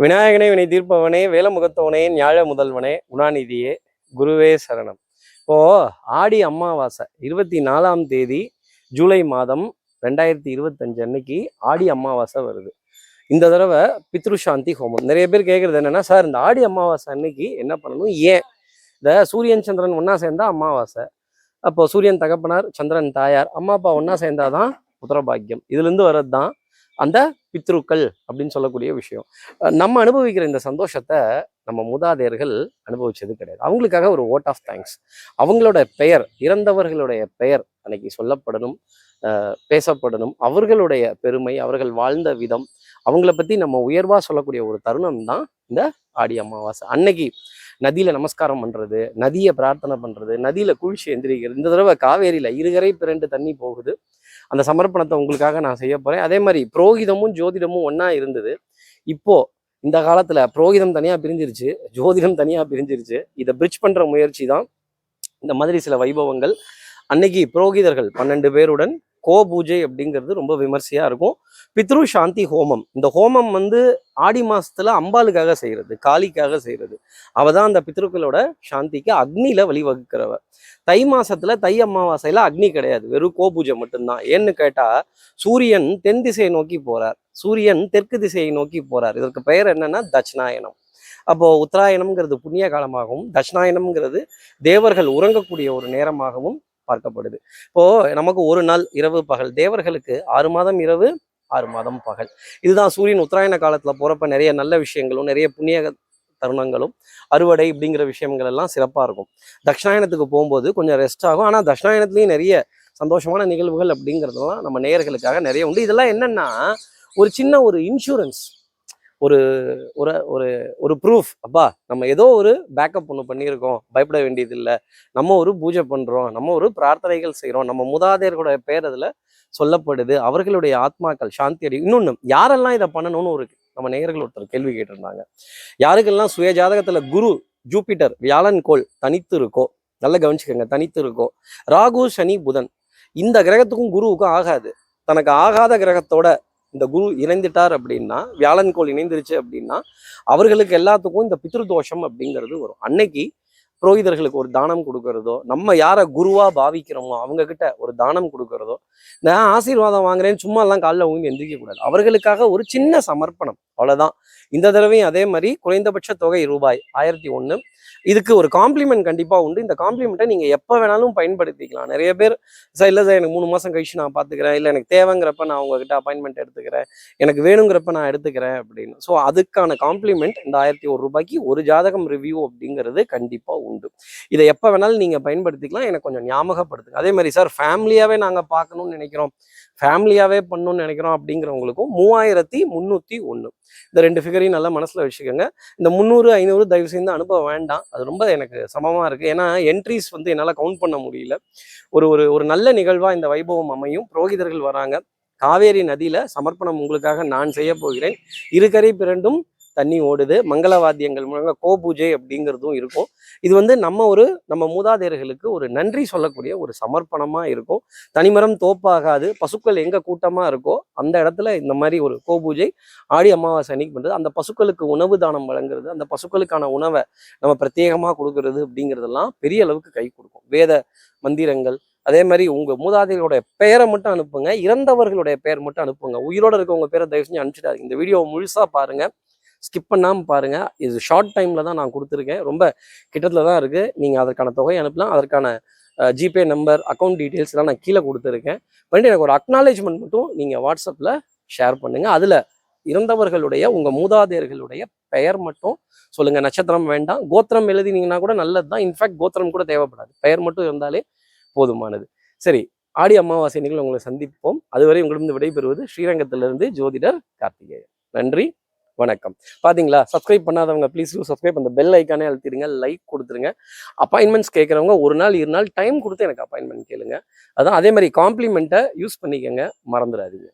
விநாயகனே வினை தீர்ப்பவனே வேலமுகத்தவனே ஞாழ முதல்வனே குணாநிதியே குருவே சரணம். இப்போ ஆடி அமாவாசை இருபத்தி நாலாம் தேதி ஜூலை மாதம் ரெண்டாயிரத்தி இருபத்தஞ்சு அன்னைக்கு ஆடி அமாவாசை வருது. இந்த தடவை பித்ருசாந்தி ஹோமம். நிறைய பேர் கேட்குறது என்னன்னா சார் இந்த ஆடி அமாவாசை அன்னைக்கு என்ன பண்ணணும்? ஏன்? இந்த சூரியன் சந்திரன் ஒன்றா சேர்ந்தா அமாவாசை. அப்போ சூரியன் தகப்பனார் சந்திரன் தாயார் அம்மா அப்பா ஒன்றா சேர்ந்தாதான் புத்திரபாக்கியம். இதுலேருந்து வர்றது தான் அந்த பித்ருக்கள் அப்படின்னு சொல்லக்கூடிய விஷயம். நம்ம அனுபவிக்கிற இந்த சந்தோஷத்தை நம்ம மூதாதையர்கள் அனுபவிச்சது கிடையாது. அவங்களுக்காக ஒரு ஓட் ஆஃப் தேங்க்ஸ் அவங்களோட பெயர் இறந்தவர்களுடைய பெயர் அன்னைக்கு சொல்லப்படணும் பேசப்படணும். அவர்களுடைய பெருமை அவர்கள் வாழ்ந்த விதம் அவங்கள பத்தி நம்ம உயர்வா சொல்லக்கூடிய ஒரு தருணம் தான் இந்த ஆடி அமாவாசை. அன்னைக்கு நதியில நமஸ்காரம் பண்றது நதியை பிரார்த்தனை பண்றது நதியில குளிச்சு எந்திரிக்கிறது இந்த தடவை காவேரியில இருகரை பிறண்டு தண்ணி போகுது. அந்த சமர்ப்பணத்தை உங்களுக்காக நான் செய்ய போறேன். அதே மாதிரி புரோகிதமும் ஜோதிடமும் ஒன்றா இருந்தது. இப்போ இந்த காலத்துல புரோகிதம் தனியா பிரிஞ்சிருச்சு ஜோதிடம் தனியா பிரிஞ்சிருச்சு. இதை பிரிட்ஜ் பண்ற முயற்சி தான் இந்த மாதிரி சில வைபவங்கள். அன்னைக்கு புரோகிதர்கள் பன்னெண்டு பேருடன் கோ பூஜை அப்படிங்கிறது ரொம்ப விமர்சையா இருக்கும். பித்ரு சாந்தி ஹோமம். இந்த ஹோமம் வந்து ஆடி மாசத்துல அம்பாளுக்காக செய்யறது காளிக்காக செய்யறது. அவ தான் அந்த பித்ருக்களோட சாந்திக்கு அக்னியில் வழிவகுக்கிறவ. தை மாசத்துல தை அமாவாசையில் அக்னி கிடையாது. வெறும் கோ பூஜை மட்டும்தான். ஏன்னு கேட்டா சூரியன் தென் திசையை நோக்கி போகிறார் சூரியன் தெற்கு திசையை நோக்கி போகிறார் இதற்கு பெயர் என்னன்னா தட்சிணாயனம். அப்போ உத்தராயணம்ங்கிறது புண்ணிய காலமாகவும் தட்சிணாயனம்ங்கிறது தேவர்கள் உறங்கக்கூடிய ஒரு நேரமாகவும் பார்க்கப்படுது. இப்போ நமக்கு ஒரு நாள் இரவு பகல் தேவர்களுக்கு ஆறு மாதம் இரவு ஆறு மாதம் பகல். இதுதான் சூரியன் உத்தராயண காலத்துல போறப்ப நிறைய நல்ல விஷயங்களும் நிறைய புண்ணிய தருணங்களும் அறுவடை இப்படிங்கிற விஷயங்கள் எல்லாம் சிறப்பாக இருக்கும். தட்சிணாயனத்துக்கு போகும்போது கொஞ்சம் ரெஸ்ட் ஆகும். ஆனால் தட்சிணாயனத்துலேயும் நிறைய சந்தோஷமான நிகழ்வுகள் அப்படிங்கிறதெல்லாம் நம்ம நேயர்களுக்காக நிறைய உண்டு. இதெல்லாம் என்னன்னா ஒரு சின்ன ஒரு இன்சூரன்ஸ் ஒரு ஒரு ஒரு ஒரு ப்ரூஃப் அப்பா நம்ம ஏதோ ஒரு பேக்கப் ஒன்று பண்ணியிருக்கோம். பயப்பட வேண்டியது இல்லை நம்ம ஒரு பூஜை பண்ணுறோம் நம்ம ஒரு பிரார்த்தனைகள் செய்கிறோம் நம்ம மூதாதையர்களோட பேர் அதில் சொல்லப்படுது. அவர்களுடைய ஆத்மாக்கள் சாந்தி அடி இன்னொன்று யாரெல்லாம் இதை பண்ணணும்னு ஒரு நம்ம நேயர்கள் ஒருத்தர் கேள்வி கேட்டிருந்தாங்க. யாருக்கெல்லாம் சுய ஜாதகத்தில் குரு ஜூபிட்டர் வியாழன் கோள் தனித்து இருக்கோ நல்லா கவனிச்சுக்கோங்க தனித்து இருக்கோ ராகு சனி புதன் இந்த கிரகத்துக்கும் குருவுக்கும் ஆகாது. தனக்கு ஆகாத கிரகத்தோட இந்த குரு இணைந்துட்டார் அப்படின்னா வியாழன் கோள் இணைந்துருச்சு அப்படின்னா அவர்களுக்கு எல்லாத்துக்கும் இந்த பித்ருதோஷம் அப்படிங்கிறது வரும். அன்னைக்கு புரோகிதர்களுக்கு ஒரு தானம் கொடுக்கறதோ நம்ம யாரை குருவா பாவிக்கிறோமோ அவங்க கிட்ட ஒரு தானம் கொடுக்கறதோ நான் ஆசீர்வாதம் வாங்குறேன்னு சும்மா எல்லாம் காலைல ஊங்கி எந்திரிக்க கூடாது. அவர்களுக்காக ஒரு சின்ன சமர்ப்பணம் அவ்வளவுதான். இந்த தடவையும் அதே மாதிரி குறைந்தபட்ச தொகை ரூபாய் ஆயிரத்தி ஒன்று இதுக்கு ஒரு காம்ப்ளிமெண்ட் கண்டிப்பா உண்டு. இந்த காம்ப்ளிமெண்ட்டை நீங்க எப்போ வேணாலும் பயன்படுத்திக்கலாம். நிறைய பேர் சார் இல்லை சார் எனக்கு மூணு மாசம் கழிச்சு நான் பார்த்துக்கிறேன் இல்லை எனக்கு தேவைங்கிறப்ப நான் உங்ககிட்ட அப்பாயின்மெண்ட் எடுத்துக்கிறேன். எனக்கு வேணுங்கிறப்ப நான் எடுத்துக்கிறேன் அப்படின்னு. ஸோ அதுக்கான காம்ப்ளிமெண்ட் இந்த ஆயிரத்தி ஒரு ரூபாய்க்கு ஒரு ஜாதகம் ரிவ்யூ அப்படிங்கிறது கண்டிப்பா உண்டு. இதை எப்போ வேணாலும் நீங்க பயன்படுத்திக்கலாம். எனக்கு கொஞ்சம் ஞாபகப்படுத்துங்க. அதே மாதிரி சார் ஃபேமிலியாவே நாங்க பார்க்கணும்னு நினைக்கிறோம். ஃபேமிலியாவே பண்ணணும்னு நினைக்கிறோம் அப்படிங்கிறவங்களுக்கும் மூவாயிரத்தி முந்நூற்றி ஒன்று இந்த ரெண்டு ஃபிகரையும் நல்லா மனசில் வச்சுக்கோங்க. இந்த முந்நூறு ஐநூறு தயவு செய்து அனுப்ப வேண்டாம். அது ரொம்ப எனக்கு சமமாக இருக்குது ஏன்னா என்ட்ரிஸ் வந்து என்னால் கவுண்ட் பண்ண முடியல. ஒரு ஒரு ஒரு நல்ல நிகழ்வாக இந்த வைபவம் அமையும். புரோகிதர்கள் வராங்க. காவேரி நதியில சமர்ப்பணம் உங்களுக்காக நான் செய்ய போகிறேன். இருகரை பிறண்டும் தண்ணி ஓடுது. மங்களவாத்தியங்கள் மூலமாக கோ பூஜை அப்படிங்கிறதும் இருக்கும். இது வந்து நம்ம ஒரு நம்ம மூதாதையர்களுக்கு ஒரு நன்றி சொல்லக்கூடிய ஒரு சமர்ப்பணமாக இருக்கும். தனிமரம் தோப்பாகாது. பசுக்கள் எங்கே கூட்டமாக இருக்கோ அந்த இடத்துல இந்த மாதிரி ஒரு கோ பூஜை ஆடி அமாவாசை அன்னைக்கு பண்ணுறது அந்த பசுக்களுக்கு உணவு தானம் வழங்குறது அந்த பசுக்களுக்கான உணவை நம்ம பிரத்யேகமாக கொடுக்கறது அப்படிங்கிறதெல்லாம் பெரிய அளவுக்கு கை கொடுக்கும். வேத மந்திரங்கள் அதே மாதிரி உங்கள் மூதாதைகளுடைய பெயரை மட்டும் அனுப்புங்க. இறந்தவர்களுடைய பெயர் மட்டும் அனுப்புங்க. உயிரோட இருக்கவங்க பேரை தயவு செஞ்சு அனுப்பிச்சிட்டாரு இந்த வீடியோவை முழுசாக பாருங்க. ஸ்கிப் பண்ணாமல் பாருங்கள் இது ஷார்ட் டைமில் தான் நான் கொடுத்துருக்கேன். ரொம்ப கிட்டத்தில் தான் இருக்குது நீங்கள் அதற்கான தொகையை அனுப்பலாம். அதற்கான ஜிபே நம்பர் அக்கௌண்ட் டீட்டெயில்ஸ் எல்லாம் நான் கீழே கொடுத்துருக்கேன். பண்ணிட்டு எனக்கு ஒரு அக்னாலேஜ்மெண்ட் மட்டும் நீங்கள் வாட்ஸ்அப்பில் ஷேர் பண்ணுங்கள் அதில் இறந்தவர்களுடைய உங்கள் மூதாதையர்களுடைய பெயர் மட்டும் சொல்லுங்கள் நட்சத்திரம் வேண்டாம். கோத்திரம் எழுதினீங்கன்னா கூட நல்லது தான் இன்ஃபேக்ட் கோத்திரம் கூட தேவைப்படாது. பெயர் மட்டும் இருந்தாலே போதுமானது. சரி ஆடி அமாவாசை நிகழ்வு உங்களை சந்திப்போம். அதுவரை உங்களிடம் விடைபெறுவது ஸ்ரீரங்கத்திலிருந்து ஜோதிடர் கார்த்திகேயன். நன்றி. வணக்கம். பாத்தீங்களா? சப்ஸ்கிரைப் பண்ணாதவங்க ப்ளீஸ் டூ சப்ஸ்கிரைப் அந்த பெல் ஐக்கானே அழுத்திடுங்க லைக் கொடுத்துருங்க. அப்பாயின்மெண்ட்ஸ் கேட்குறவங்க ஒரு நாள் இரு நாள் டைம் கொடுத்து எனக்கு அப்பாயின்மெண்ட் கேளுங்க. அதான் அதே மாதிரி காம்ப்ளிமெண்ட்டை யூஸ் பண்ணிக்கோங்க மறந்துடாதீங்க.